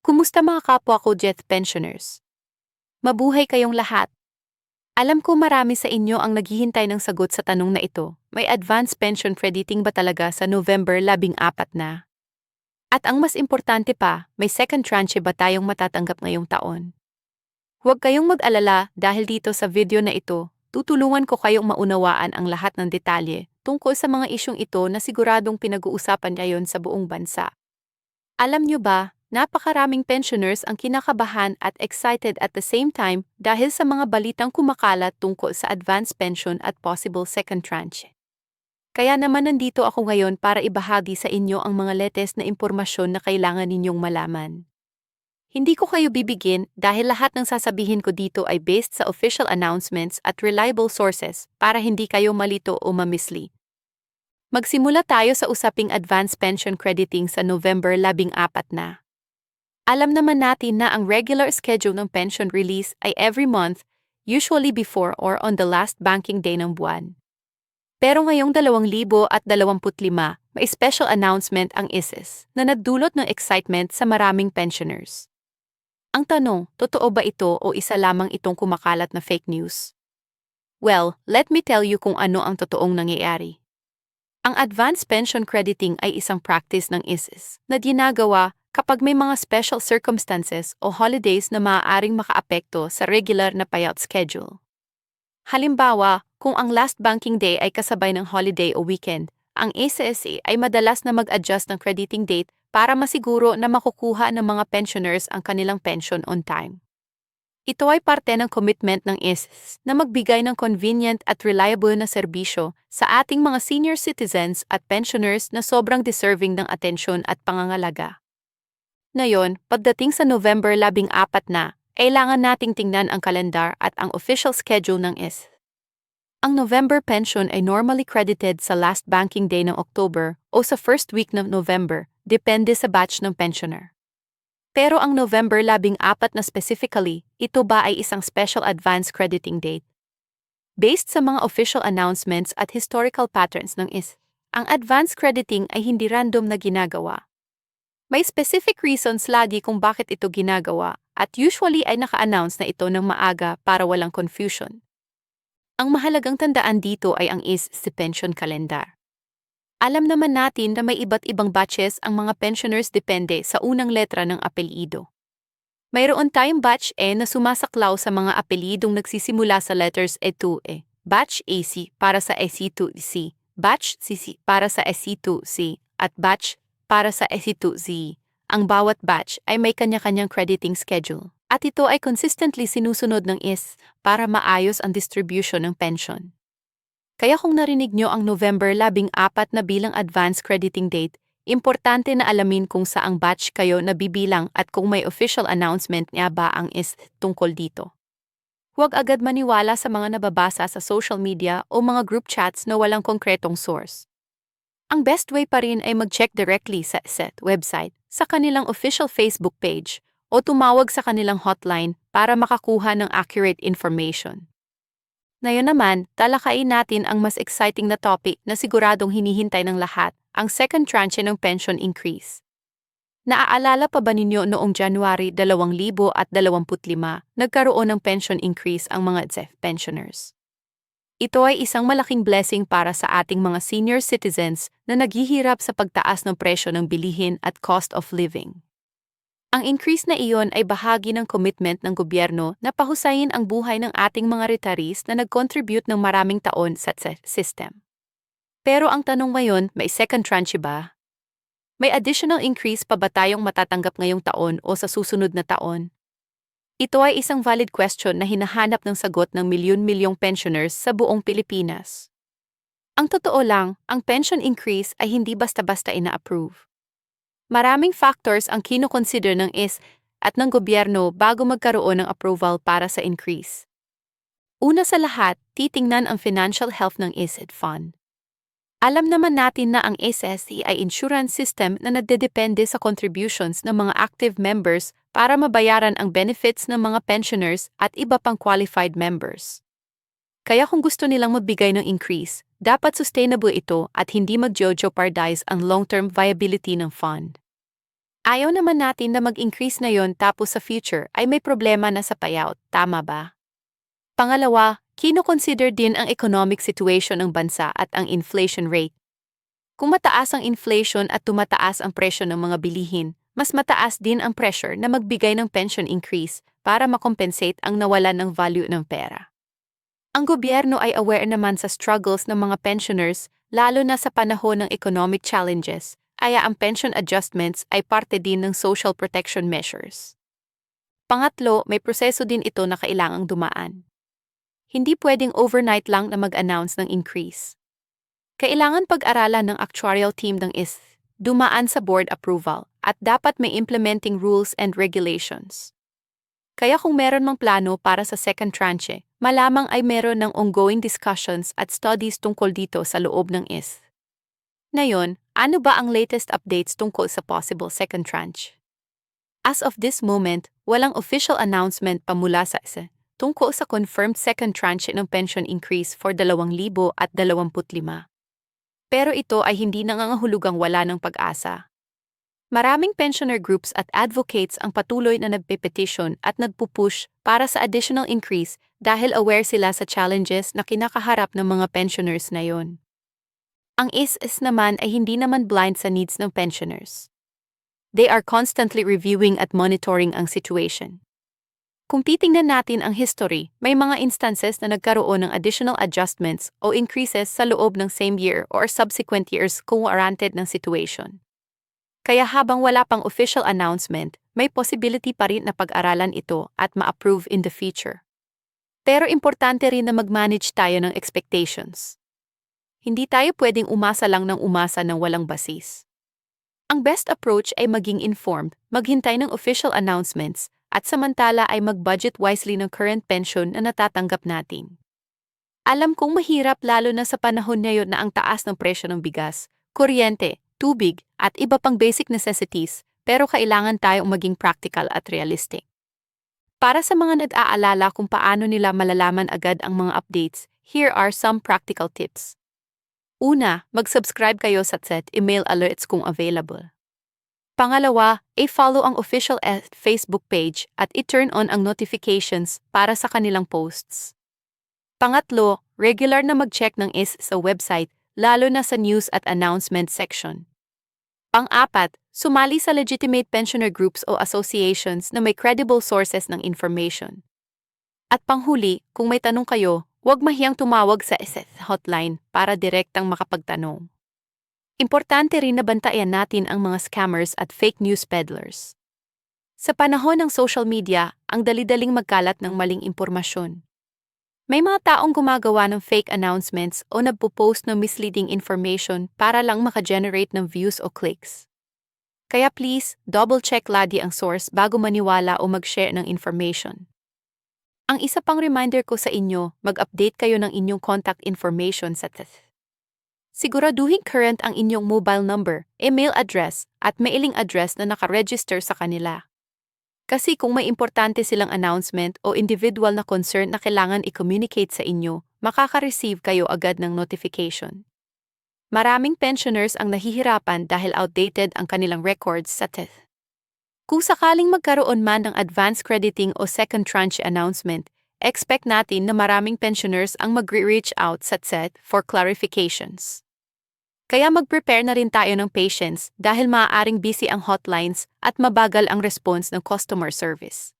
Kumusta mga kapwa ko Jet Pensioners? Mabuhay kayong lahat. Alam ko marami sa inyo ang naghihintay ng sagot sa tanong na ito. May advance pension crediting ba talaga sa November 14 na? At ang mas importante pa, may second tranche ba tayong matatanggap ngayong taon? Huwag kayong mag-alala dahil dito sa video na ito, tutulungan ko kayong maunawaan ang lahat ng detalye tungkol sa mga isyong ito na siguradong pinag-uusapan ngayon sa buong bansa. Alam nyo ba, Napakaraming pensioners ang kinakabahan at excited at the same time dahil sa mga balitang kumakalat tungkol sa advance pension at possible second tranche. Kaya naman nandito ako ngayon para ibahagi sa inyo ang mga latest na impormasyon na kailangan ninyong malaman. Hindi ko kayo bibigin dahil lahat ng sasabihin ko dito ay based sa official announcements at reliable sources para hindi kayo malito o mamisli. Magsimula tayo sa usaping advance pension crediting sa November 14 na. Alam naman natin na ang regular schedule ng pension release ay every month, usually before or on the last banking day ng buwan. Pero ngayong 2025, may special announcement ang ISIS na nagdulot ng excitement sa maraming pensioners. Ang tanong, totoo ba ito o isa lamang itong kumakalat na fake news? Well, let me tell you kung ano ang totoong nangyayari. Ang advance pension crediting ay isang practice ng ISIS na ginagawa kapag may mga special circumstances o holidays na maaaring makaapekto sa regular na payout schedule. Halimbawa, kung ang last banking day ay kasabay ng holiday o weekend, ang ACSA ay madalas na mag-adjust ng crediting date para masiguro na makukuha ng mga pensioners ang kanilang pension on time. Ito ay parte ng commitment ng ISIS na magbigay ng convenient at reliable na serbisyo sa ating mga senior citizens at pensioners na sobrang deserving ng atensyon at pangangalaga. Ngayon, pagdating sa November 14 na, kailangan nating tingnan ang kalendar at ang official schedule ng IS. Ang November pension ay normally credited sa last banking day ng October o sa first week ng November, depende sa batch ng pensioner. Pero ang November 14 na specifically, ito ba ay isang special advance crediting date? Based sa mga official announcements at historical patterns ng IS, ang advance crediting ay hindi random na ginagawa may specific reasons lagi kung bakit ito ginagawa at usually ay naka-announce na ito ng maaga para walang confusion. Ang mahalagang tandaan dito ay ang is si pension calendar. Alam naman natin na may iba't ibang batches ang mga pensioners depende sa unang letra ng apelyido. Mayroon tayong batch E na sumasaklaw sa mga apelyidong nagsisimula sa letters E2E, batch AC para sa SC2C, batch CC para sa SC2C, at batch para sa SE2Z. Ang bawat batch ay may kanya-kanyang crediting schedule. At ito ay consistently sinusunod ng IS para maayos ang distribution ng pension. Kaya kung narinig nyo ang November 14 na bilang advance crediting date, importante na alamin kung saang batch kayo nabibilang at kung may official announcement nga ba ang IS tungkol dito. Huwag agad maniwala sa mga nababasa sa social media o mga group chats na walang konkretong source. Ang best way pa rin ay mag-check directly sa SET website, sa kanilang official Facebook page, o tumawag sa kanilang hotline para makakuha ng accurate information. Ngayon naman, talakayin natin ang mas exciting na topic na siguradong hinihintay ng lahat, ang second tranche ng pension increase. Naaalala pa ba ninyo noong January 2025, nagkaroon ng pension increase ang mga ZEF pensioners? Ito ay isang malaking blessing para sa ating mga senior citizens na naghihirap sa pagtaas ng presyo ng bilihin at cost of living. Ang increase na iyon ay bahagi ng commitment ng gobyerno na pahusayin ang buhay ng ating mga retirees na nag-contribute ng maraming taon sa system. Pero ang tanong ngayon, may second tranche ba? May additional increase pa ba tayong matatanggap ngayong taon o sa susunod na taon? Ito ay isang valid question na hinahanap ng sagot ng milyon-milyong pensioners sa buong Pilipinas. Ang totoo lang, ang pension increase ay hindi basta-basta ina-approve. Maraming factors ang kinoconsider ng IS at ng gobyerno bago magkaroon ng approval para sa increase. Una sa lahat, titingnan ang financial health ng ISID fund. Alam naman natin na ang SSE ay insurance system na nagdedepende sa contributions ng mga active members para mabayaran ang benefits ng mga pensioners at iba pang qualified members. Kaya kung gusto nilang magbigay ng increase, dapat sustainable ito at hindi mag-jeopardize ang long-term viability ng fund. Ayaw naman natin na mag-increase ngayon tapos sa future ay may problema na sa payout, tama ba? Pangalawa, kino-consider din ang economic situation ng bansa at ang inflation rate. Kung mataas ang inflation at tumataas ang presyo ng mga bilihin, mas mataas din ang pressure na magbigay ng pension increase para makompensate ang nawalan ng value ng pera. Ang gobyerno ay aware naman sa struggles ng mga pensioners lalo na sa panahon ng economic challenges, kaya ang pension adjustments ay parte din ng social protection measures. Pangatlo, may proseso din ito na kailangang dumaan. Hindi pwedeng overnight lang na mag-announce ng increase. Kailangan pag-aralan ng actuarial team ng IS, dumaan sa board approval, at dapat may implementing rules and regulations. Kaya kung meron mang plano para sa second tranche, malamang ay meron ng ongoing discussions at studies tungkol dito sa loob ng IS. Ngayon, ano ba ang latest updates tungkol sa possible second tranche? As of this moment, walang official announcement pa mula sa IS tungkol sa confirmed second tranche ng pension increase for 2025. Pero ito ay hindi nangangahulugang wala ng pag-asa. Maraming pensioner groups at advocates ang patuloy na nagpe-petition at nagpupush para sa additional increase dahil aware sila sa challenges na kinakaharap ng mga pensioners na yon. Ang ISIS naman ay hindi naman blind sa needs ng pensioners. They are constantly reviewing at monitoring ang situation. Kung titingnan natin ang history, may mga instances na nagkaroon ng additional adjustments o increases sa loob ng same year or subsequent years kung warranted ng situation. Kaya habang wala pang official announcement, may possibility pa rin na pag-aralan ito at ma-approve in the future. Pero importante rin na mag-manage tayo ng expectations. Hindi tayo pwedeng umasa lang ng umasa ng walang basis. Ang best approach ay maging informed, maghintay ng official announcements, at samantala ay mag-budget wisely ng current pension na natatanggap natin. Alam kong mahirap lalo na sa panahon ngayon na ang taas ng presyo ng bigas, kuryente, tubig, at iba pang basic necessities, pero kailangan tayong maging practical at realistic. Para sa mga nag-aalala kung paano nila malalaman agad ang mga updates, here are some practical tips. Una, mag-subscribe kayo sa set email alerts kung available. Pangalawa, i-follow ang official Facebook page at i-turn on ang notifications para sa kanilang posts. Pangatlo, regular na mag-check ng IS sa website, lalo na sa news at announcement section. Pang-apat, sumali sa legitimate pensioner groups o associations na may credible sources ng information. At panghuli, kung may tanong kayo, huwag mahiyang tumawag sa SS hotline para direktang makapagtanong. Importante rin na bantayan natin ang mga scammers at fake news peddlers. Sa panahon ng social media, ang dalidaling magkalat ng maling impormasyon. May mga taong gumagawa ng fake announcements o nagpo-post ng misleading information para lang maka-generate ng views o clicks. Kaya please, double-check lagi ang source bago maniwala o mag-share ng information. Ang isa pang reminder ko sa inyo, mag-update kayo ng inyong contact information sa TETH. Siguraduhin current ang inyong mobile number, email address, at mailing address na nakaregister sa kanila. Kasi kung may importante silang announcement o individual na concern na kailangan i-communicate sa inyo, makaka-receive kayo agad ng notification. Maraming pensioners ang nahihirapan dahil outdated ang kanilang records sa TETH. Kung sakaling magkaroon man ng advance crediting o second tranche announcement, expect natin na maraming pensioners ang mag-reach out sa TETH for clarifications. Kaya mag-prepare na rin tayo ng patience dahil maaaring busy ang hotlines at mabagal ang response ng customer service.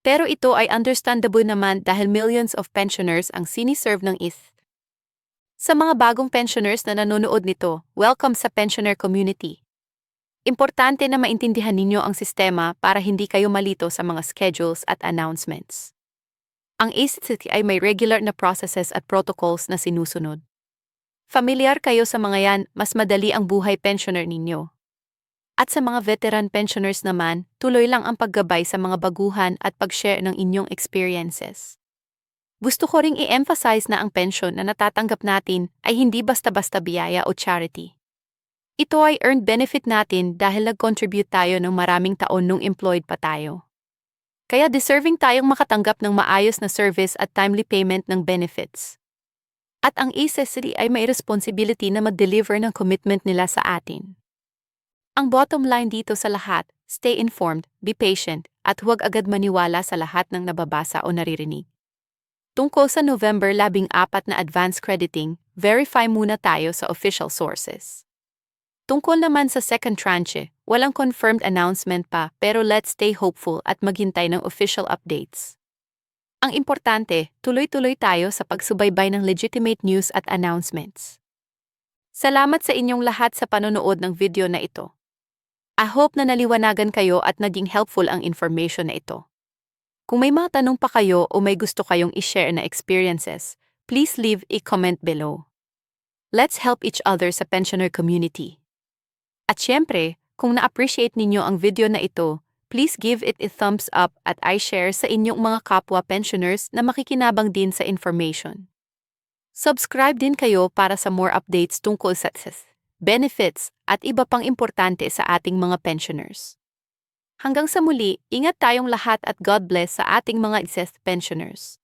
Pero ito ay understandable naman dahil millions of pensioners ang siniserve ng ETH. Sa mga bagong pensioners na nanonood nito, welcome sa pensioner community. Importante na maintindihan ninyo ang sistema para hindi kayo malito sa mga schedules at announcements. Ang ACT ay may regular na processes at protocols na sinusunod. Familiar kayo sa mga yan, mas madali ang buhay pensioner ninyo. At sa mga veteran pensioners naman, tuloy lang ang paggabay sa mga baguhan at pag-share ng inyong experiences. Gusto ko ring i-emphasize na ang pension na natatanggap natin ay hindi basta-basta biyaya o charity. Ito ay earned benefit natin dahil nag-contribute tayo ng maraming taon nung employed pa tayo. Kaya deserving tayong makatanggap ng maayos na service at timely payment ng benefits at ang ACESRI ay may responsibility na mag-deliver ng commitment nila sa atin. Ang bottom line dito sa lahat, stay informed, be patient, at huwag agad maniwala sa lahat ng nababasa o naririnig. Tungkol sa November 14 na advance crediting, verify muna tayo sa official sources. Tungkol naman sa second tranche, walang confirmed announcement pa pero let's stay hopeful at maghintay ng official updates. Ang importante, tuloy-tuloy tayo sa pagsubaybay ng legitimate news at announcements. Salamat sa inyong lahat sa panonood ng video na ito. I hope na naliwanagan kayo at naging helpful ang information na ito. Kung may mga tanong pa kayo o may gusto kayong i-share na experiences, please leave a comment below. Let's help each other sa pensioner community. At syempre, kung na-appreciate ninyo ang video na ito, please give it a thumbs up at i-share sa inyong mga kapwa pensioners na makikinabang din sa information. Subscribe din kayo para sa more updates tungkol sa TSIS, benefits, at iba pang importante sa ating mga pensioners. Hanggang sa muli, ingat tayong lahat at God bless sa ating mga ISES pensioners.